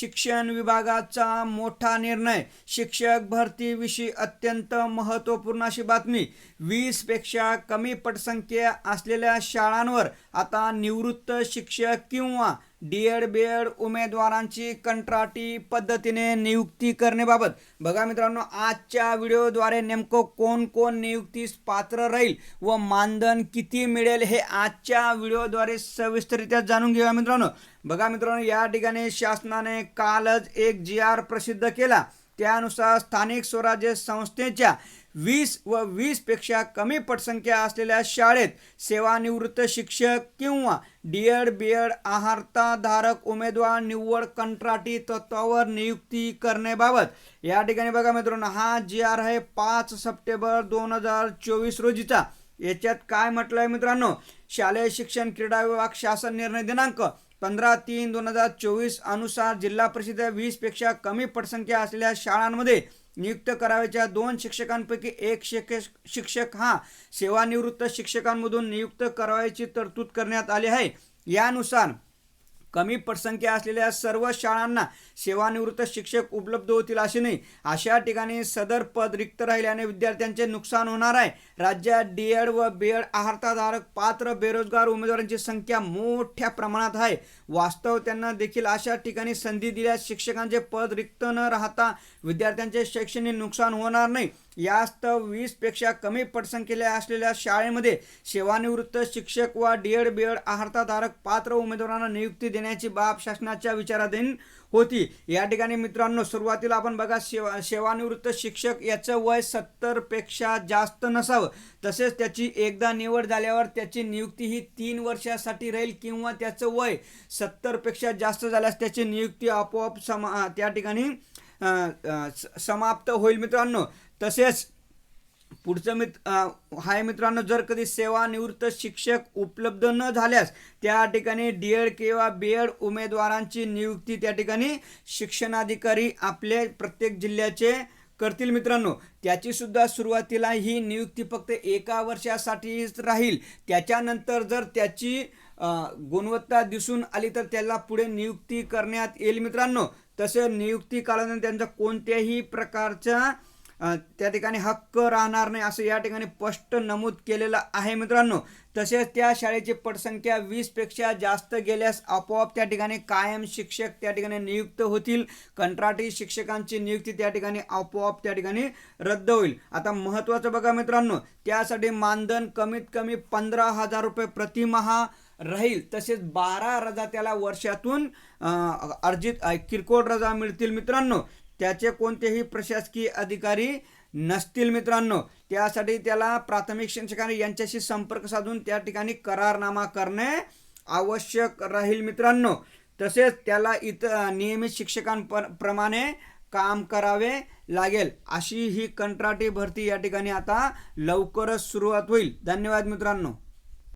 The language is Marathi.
शिक्षण विभागाचा मोठा निर्णय. शिक्षक भरतीविषयी अत्यंत महत्त्वपूर्ण अशी बातमी. वीसपेक्षा कमी पटसंख्या असलेल्या शाळांवर आता निवृत्त शिक्षक किंवा डी एड बी एड उमेदवारांची कंत्राटी पद्धतीने नियुक्ती करण्याबाबत. बघा मित्रांनो आजच्या व्हिडिओद्वारे नेमकं कोण कोण नियुक्तीस पात्र राहील व मानधन किती मिळेल हे आजच्या व्हिडिओद्वारे सविस्तररित्या जाणून घेऊया मित्रांनो. बघा मित्रांनो या ठिकाणी शासनाने कालच एक जी आर प्रसिद्ध केला. त्यानुसार स्थानिक स्वराज्य संस्थेच्या वीस व वीसपेक्षा कमी पटसंख्या असलेल्या शाळेत सेवानिवृत्त शिक्षक किंवा डी एड बी एड आहारताधारक उमेदवार निव्वळ कंत्राटी तत्वावर नियुक्ती करण्याबाबत या ठिकाणी बघा मित्रांनो हा जी आर आहे पाच सप्टेंबर दोन हजार चोवीस रोजीचा. याच्यात काय म्हटलंय मित्रांनो? शालेय शिक्षण क्रीडा विभाग शासन निर्णय दिनांक पंधरा तीन दोन हजार चोवीस अनुसार जिल्हा परिषद वीसपेक्षा कमी पटसंख्या असलेल्या शाळांमध्ये नियुक्त करावयाच्या दोन शिक्षकांपैकी एक शिक शिक्षक हा सेवानिवृत्त शिक्षकांमधून नियुक्त करावयाची तरतूद करण्यात आली आहे. यानुसार कमी पटसंख्या असलेल्या सर्व शाळांना सेवानिवृत्त शिक्षक उपलब्ध होतील असे नाही. अशा ठिकाणी सदर पद रिक्त राहिल्याने विद्यार्थ्यांचे नुकसान होणार आहे. राज्यात डी एड व बी एड आहारताधारक पात्र बेरोजगार उमेदवारांची संख्या मोठ्या प्रमाणात आहे. वास्तव त्यांना देखील अशा ठिकाणी संधी दिल्यास शिक्षकांचे पद रिक्त न राहता विद्यार्थ्यांचे शैक्षणिक नुकसान होणार नाही. यास्तव वीसपेक्षा कमी पटसंख्येला असलेल्या शाळेमध्ये सेवानिवृत्त शिक्षक वा डी एड बी एड आहारताधारक पात्र उमेदवारांना नियुक्ती देण्याची बाब शासनाच्या विचाराधीन होती. या ठिकाणी मित्रांनो सुरुवातीला आपण बघा सेवा सेवानिवृत्त शिक्षक याचं वय सत्तरपेक्षा जास्त नसावं. तसेच त्याची एकदा निवड झाल्यावर त्याची नियुक्ती ही तीन वर्षासाठी राहील किंवा त्याचं वय सत्तरपेक्षा जास्त झाल्यास त्याची नियुक्ती आपोआप समा त्या ठिकाणी समाप्त होईल मित्रांनो. तसेच पुढचं मित हाय मित्रांनो जर कधी सेवानिवृत्त शिक्षक उपलब्ध न झाल्यास त्या ठिकाणी डी एड किंवा बी एड उमेदवारांची नियुक्ती त्या ठिकाणी शिक्षणाधिकारी आपले प्रत्येक जिल्ह्याचे करतील मित्रांनो. त्याची सुद्धा सुरुवातीला ही नियुक्ती फक्त एका वर्षासाठीच राहील. त्याच्यानंतर जर त्याची गुणवत्ता दिसून आली तर त्याला पुढे नियुक्ती करण्यात येईल मित्रांनो. तसे नियुक्ती कालानंतर त्यांचा कोणत्याही प्रकारच्या त्या ठिकाणी हक्क राहणार नाही असं या ठिकाणी स्पष्ट नमूद केलेलं आहे मित्रांनो. तसेच त्या शाळेची पटसंख्या वीसपेक्षा जास्त गेल्यास आपोआप त्या ठिकाणी कायम शिक्षक त्या ठिकाणी नियुक्त होतील. कंत्राटी शिक्षकांची नियुक्ती त्या ठिकाणी आपोआप त्या ठिकाणी रद्द होईल. आता महत्त्वाचं बघा मित्रांनो त्यासाठी मानधन कमीत कमी पंधरा हजार रुपये प्रतिमहा राहील. तसेच बारा रजा त्याला वर्षातून अर्जित किरकोळ रजा मिळतील मित्रांनो. त्याचे कोणतेही प्रशासकीय अधिकारी नसतील मित्रांनो. त्यासाठी त्याला प्राथमिक शिक्षकांनी यांच्याशी संपर्क साधून त्या ठिकाणी करारनामा करणे आवश्यक राहील मित्रांनो. तसेच त्याला इतर नियमित शिक्षकांप्रमाणे काम करावे लागेल. अशी ही कंत्राटी भरती या ठिकाणी आता लवकरच सुरुवात होईल. धन्यवाद मित्रांनो.